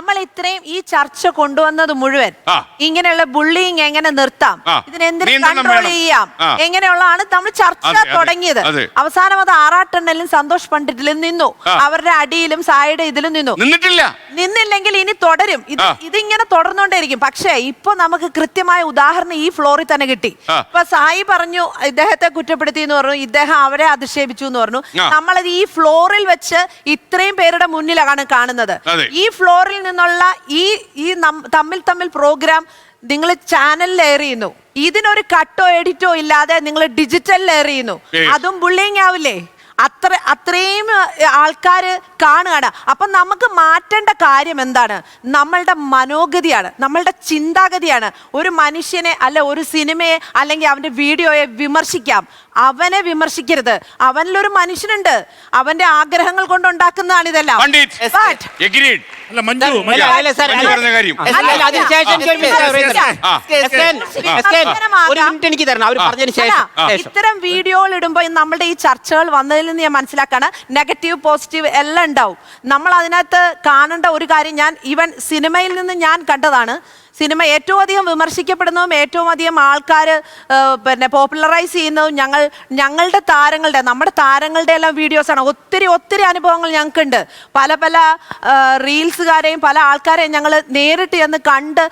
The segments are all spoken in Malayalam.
നമ്മൾ ഇത്രയും ഈ ചർച്ച കൊണ്ടുവന്നത് മുഴുവൻ. ഇങ്ങനെയുള്ള ബുള്ളിങ് എങ്ങനെ നിർത്താം. ഇതിനെന്തിനു കൺട്രോൾ ചെയ്യാം. എങ്ങനെയുള്ളതാണ് നമ്മൾ ചർച്ച തുടങ്ങിയത്. അവസാനം അത് ആറാട്ടെണ്ണലും സന്തോഷ് പണ്ഡിറ്റിലും നിന്നു. അവരുടെ അടിയിലും സായുടെ ഇതിലും നിന്നു. നിന്നിട്ടില്ല. നിന്നില്ലെങ്കിൽ ഇനി തുടരും. ഇത്. ഇതിങ്ങനെ തുടർന്നുകൊണ്ടേയിരിക്കും. പക്ഷേ ഇപ്പൊ നമുക്ക് കൃത്യമായ ഉദാഹരണം ഈ ഫ്ലോറിൽ തന്നെ കിട്ടി. ഇപ്പൊ സായി പറഞ്ഞു ഇദ്ദേഹത്തെ കുറ്റപ്പെടുത്തി എന്ന് പറഞ്ഞു ഇദ്ദേഹം അവരെ അധിക്ഷേപിച്ചു എന്ന് പറഞ്ഞു. നമ്മളത് ഈ ഫ്ലോറിൽ വെച്ച് ഇത്രയും പേരുടെ മുന്നിലാണ് കാണുന്നത്. ഈ ഫ്ലോറിൽ നിന്നുള്ള ഈ ഈ തമ്മിൽ തമ്മിൽ പ്രോഗ്രാം നിങ്ങൾ ചാനലിൽ എയർ ചെയ്യുന്നു. ഇതിനൊരു കട്ടോ എഡിറ്റോ ഇല്ലാതെ നിങ്ങൾ ഡിജിറ്റലിൽ ചെയ്യുന്നു. അതും ബുള്ളിങ് ആവില്ലേ? അത്ര അത്രയും ആൾക്കാർ കാണുകയാണ്. അപ്പം നമുക്ക് മാറ്റേണ്ട കാര്യം എന്താണ്? നമ്മളുടെ മനോഗതിയാണ് നമ്മളുടെ ചിന്താഗതിയാണ്. ഒരു മനുഷ്യനെ അല്ല ഒരു സിനിമയെ അല്ലെങ്കിൽ അവന്റെ വീഡിയോയെ വിമർശിക്കാം. അവനെ വിമർശിക്കരുത്. അവനിലൊരു മനുഷ്യനുണ്ട്. അവന്റെ ആഗ്രഹങ്ങൾ കൊണ്ടുണ്ടാക്കുന്നതാണ് ഇതെല്ലാം. ഇത്തരം വീഡിയോകൾ ഇടുമ്പോൾ നമ്മുടെ ഈ ചർച്ചകൾ വന്നതിൽ നിന്ന് ഞാൻ മനസ്സിലാക്കാണ്. നെഗറ്റീവ് പോസിറ്റീവ് എല്ലാം ഉണ്ടാവും. നമ്മൾ അതിനകത്ത് കാണേണ്ട ഒരു കാര്യം ഞാൻ ഈവൻ സിനിമയിൽ നിന്ന് ഞാൻ കണ്ടതാണ്. സിനിമ ഏറ്റവും അധികം വിമർശിക്കപ്പെടുന്നതും ഏറ്റവും അധികം ആൾക്കാർ പിന്നെ പോപ്പുലറൈസ് ചെയ്യുന്നതും ഞങ്ങൾ ഞങ്ങളുടെ താരങ്ങളുടെ നമ്മുടെ താരങ്ങളുടെ എല്ലാം വീഡിയോസാണ് ഒത്തിരി ഒത്തിരി അനുഭവങ്ങൾ ഞങ്ങൾക്കുണ്ട്. പല പല റീൽസുകാരെയും പല ആൾക്കാരെയും ഞങ്ങൾ നേരിട്ട് ചെന്ന് കണ്ട്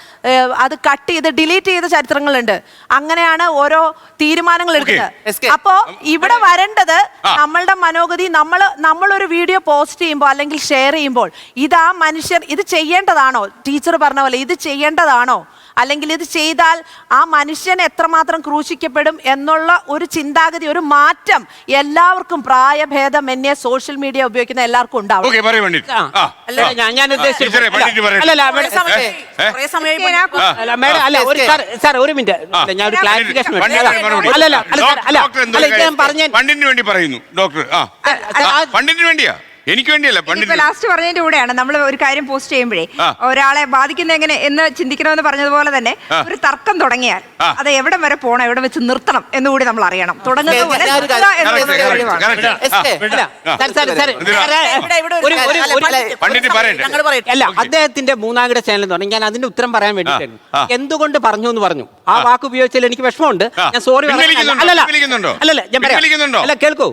അത് കട്ട് ചെയ്ത് ഡിലീറ്റ് ചെയ്ത ചരിത്രങ്ങളുണ്ട്. അങ്ങനെയാണ് ഓരോ തീരുമാനങ്ങൾ എടുക്കുന്നത്. അപ്പോൾ അപ്പോ ഇവിടെ വരേണ്ടത്. നമ്മളുടെ മനോഗതി നമ്മൾ നമ്മളൊരു വീഡിയോ പോസ്റ്റ് ചെയ്യുമ്പോൾ അല്ലെങ്കിൽ ഷെയർ ചെയ്യുമ്പോൾ ഇത് ആ മനുഷ്യർ ഇത് ചെയ്യേണ്ടതാണോ? ടീച്ചർ പറഞ്ഞ പോലെ ഇത് ചെയ്യേണ്ടതാണോ? അല്ലെങ്കിൽ ഇത് ചെയ്താൽ ആ മനുഷ്യൻ എത്രമാത്രം ക്രൂശിക്കപ്പെടും എന്നുള്ള ഒരു ചിന്താഗതി ഒരു മാറ്റം എല്ലാവർക്കും പ്രായഭേദം എന്നെ സോഷ്യൽ മീഡിയ ഉപയോഗിക്കുന്ന എല്ലാവർക്കും ഉണ്ടാവും ഞാൻ ഞാൻ ഒരു സാർ, സാർ, ഒരു മിനിറ്റ്. ഞാൻ ഒരു ക്ലാരിഫിക്കേഷൻ അല്ലല്ല അല്ല കാര്യം- പറഞ്ഞ വേണ്ടി പറയുന്നു ഡോക്ടർ. ആ. ആ, വേണ്ടിയാ? എനിക്ക് വേണ്ടിയല്ല ഇപ്പൊ പണ്ഡിറ്റ് ലാസ്റ്റ് പറഞ്ഞതിന്റെ കൂടെയാണ്. നമ്മൾ ഒരു കാര്യം പോസ്റ്റ് ചെയ്യുമ്പോഴേ ഒരാളെ ബാധിക്കുന്ന എങ്ങനെ എന്ന് ചിന്തിക്കണമെന്ന് പറഞ്ഞതുപോലെ തന്നെ ഒരു തർക്കം തുടങ്ങിയാൽ. അത് എവിടെ വരെ പോണം എവിടെ വെച്ച് നിർത്തണം എന്ന് കൂടി നമ്മൾ അറിയണം. തുടങ്ങുന്നത് പോലെ നിർത്തുക എന്നുള്ളത് ഒരു അല്ല, പണ്ഡിറ്റ്, പറയട്ടെ. അദ്ദേഹത്തിന്റെ അദ്ദേഹത്തിന്റെ മൂന്നാംകിട ചാനൽ എന്ന് പറഞ്ഞു. ഞാൻ അതിന്റെ ഉത്തരം പറയാൻ വേണ്ടിയിട്ടായിരുന്നു. ആ. എന്തുകൊണ്ട് പറഞ്ഞു എന്ന് പറഞ്ഞു? ആ വാക്ക് ഉപയോഗിച്ചാൽ എനിക്ക് വിഷമമുണ്ട്. ഞാൻ സോറി? അല്ലല്ല ഞാൻ പറയാം. അല്ല കേൾക്കൂ.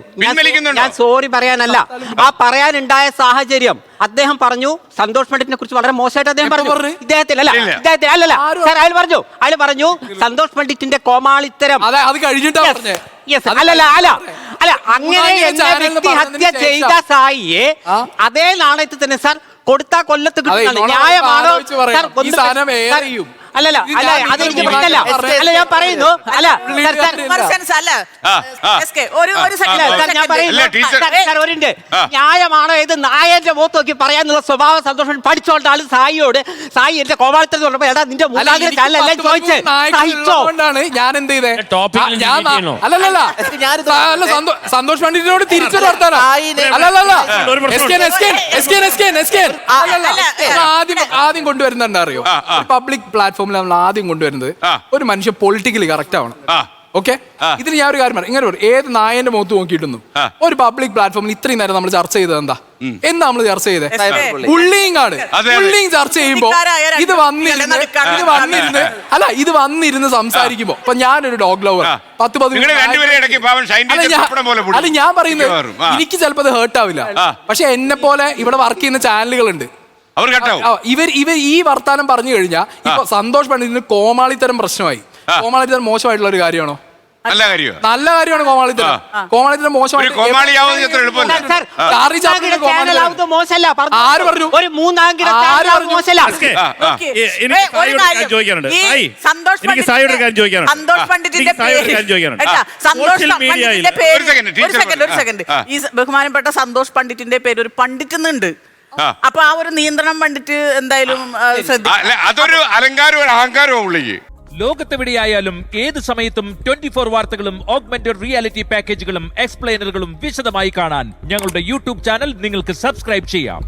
ഞാൻ സോറി പറയാനല്ല. ആ. പറയാനുണ്ടായ സാഹചര്യം അദ്ദേഹം പറഞ്ഞു. സന്തോഷ് പണ്ഡിറ്റിനെ കുറിച്ച് വളരെ മോശമായിട്ട് അദ്ദേഹം പറഞ്ഞു. ഇദ്ദേഹത്തിൽ അല്ല. ഇദ്ദേഹത്തിൽ അല്ലല്ല സാർ അയാൾ പറഞ്ഞു. അയാൾ പറഞ്ഞു സന്തോഷ് പണ്ഡിറ്റിന്റെ കോമാളിത്തരം. അതെ കഴിഞ്ഞിട്ടാ. അല്ലല്ല അല്ല അല്ല അങ്ങനെ എന്നെ വ്യക്തി ഹത്യ പറഞ്ഞതിന് ചെയ്ത. സായിയെ. അതേ നാണയത്തിൽ തന്നെ സാർ കൊടുത്താ കൊല്ലത്ത് കിട്ടുന്നതാണ്. ന്യായമാണോ? അല്ലല്ല അല്ല അതെനിക്ക് പ്രശ്നമല്ല. അല്ല ഞാൻ പറയുന്നു അല്ല ഒരു. ന്യായമാണോ ഇത് നായന്റെ മുഖത്ത് നോക്കി പറയാനുള്ള സ്വഭാവ സന്തോഷം പഠിച്ചോണ്ട ആൾ സായിയോട് സായി എന്റെ കോമാളിത്തരം പറഞ്ഞപ്പോ എടാ നിന്റെ അല്ല, ചോദിച്ചേ സഹിച്ചോ ഞാൻ എന്ത് ചെയ്തേ? അല്ലല്ല സന്തോഷ് പണ്ഡിറ്റിനോട് തിരിച്ചു നടത്താനോ ആദ്യം ആദ്യം കൊണ്ടുവരുന്നുണ്ടോ അറിയോ പബ്ലിക് ആ. പ്ലാറ്റ്ഫോമിൽ നമ്മൾ ആദ്യം കൊണ്ടുവരുന്നത്. ഒരു മനുഷ്യൻ പൊളിറ്റിക്കലി കറക്റ്റ് ആവണം. ഓക്കെ ഇതിന് ഞാൻ ഒരു കാര്യം പറയാം. ഇങ്ങനെ പറയും ഏത് നായന്റെ മുഖത്ത് നോക്കിയിട്ടൊന്നും. ഒരു പബ്ലിക് പ്ലാറ്റ്ഫോമിൽ ഇത്രയും നേരം നമ്മൾ ചർച്ച ചെയ്തത് എന്താ? എന്താ നമ്മൾ ചർച്ച ചെയ്തത്. ബുള്ളിങ് ആണ്. ബുള്ളിങ് ചർച്ച ചെയ്യുമ്പോ ഇത് വന്നിരുന്ന് ഇത് വന്നിരുന്ന് അല്ല ഇത് വന്നിരുന്ന് സംസാരിക്കുമ്പോ ഇപ്പൊ ഞാനൊരു ഡോഗ് ലവർ. പത്ത് ഷൈൻ അല്ല, ഞാൻ- പോലെ അല്ല ഞാൻ പറയുന്നത്. എനിക്ക് ചിലപ്പോ അത് ഹേർട്ട് ആവില്ല. പക്ഷെ എന്നെ പോലെ ഇവിടെ വർക്ക് ചെയ്യുന്ന ചാനലുകളുണ്ട് അവർ കേട്ടാവും ഇവർ ഇവർ ഈ വർത്താനം പറഞ്ഞു കഴിഞ്ഞാൽ ഇപ്പൊ സന്തോഷ് പണ്ഡിറ്റിന് കോമാളിത്തരം പ്രശ്നമായി. കോമാളിത്തരം മോശമായിട്ടുള്ള ഒരു കാര്യമാണോ? നല്ല കാര്യമാണ് നല്ല കാര്യമാണ് കോമാളിത്തരം. കോമാളിത്തരം മോശമായി മോശമായിട്ട്. ഈ ബഹുമാനപ്പെട്ട സന്തോഷ് പണ്ഡിറ്റിന്റെ പേര് ഒരു പണ്ഡിറ്റ് എന്നുണ്ട്. അപ്പൊ ആ ഒരു നിയന്ത്രണം കണ്ടിട്ട് എന്തായാലും അതൊരു അലങ്കാരവും അഹങ്കാരവും ഉള്ളിക്ക് ലോകത്തെവിടെയായാലും ഏത് സമയത്തും ട്വന്റി ഫോർ വാർത്തകളും ഓഗ്മെന്റഡ് റിയാലിറ്റി പാക്കേജുകളും എക്സ്പ്ലെയിനറുകളും വിശദമായി കാണാൻ ഞങ്ങളുടെ യൂട്യൂബ് ചാനൽ നിങ്ങൾക്ക് സബ്സ്ക്രൈബ് ചെയ്യാം.